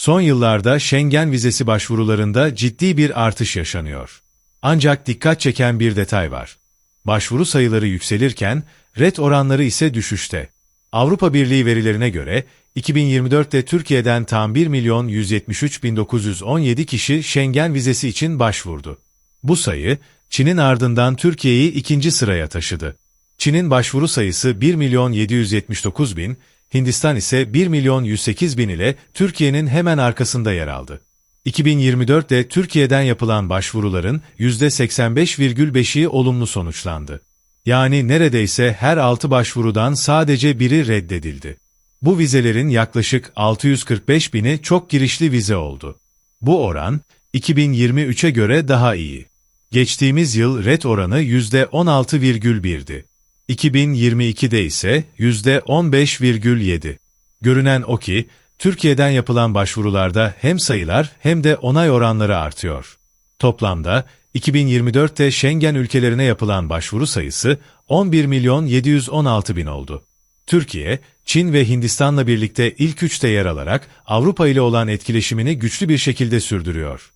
Son yıllarda Schengen vizesi başvurularında ciddi bir artış yaşanıyor. Ancak dikkat çeken bir detay var. Başvuru sayıları yükselirken red oranları ise düşüşte. Avrupa Birliği verilerine göre 2024'te Türkiye'den tam 1 milyon 173 bin 917 kişi Schengen vizesi için başvurdu. Bu sayı Çin'in ardından Türkiye'yi ikinci sıraya taşıdı. Çin'in başvuru sayısı 1 milyon 779 bin, Hindistan ise 1 milyon 108 bin ile Türkiye'nin hemen arkasında yer aldı. 2024'te Türkiye'den yapılan başvuruların %85,5'i olumlu sonuçlandı. Yani neredeyse her 6 başvurudan sadece biri reddedildi. Bu vizelerin yaklaşık 645 bini çok girişli vize oldu. Bu oran 2023'e göre daha iyi. Geçtiğimiz yıl red oranı %16,1'di. 2022'de ise %15,7. Görünen o ki, Türkiye'den yapılan başvurularda hem sayılar hem de onay oranları artıyor. Toplamda 2024'te Schengen ülkelerine yapılan başvuru sayısı 11 milyon 716 bin oldu. Türkiye, Çin ve Hindistan'la birlikte ilk üçte yer alarak Avrupa ile olan etkileşimini güçlü bir şekilde sürdürüyor.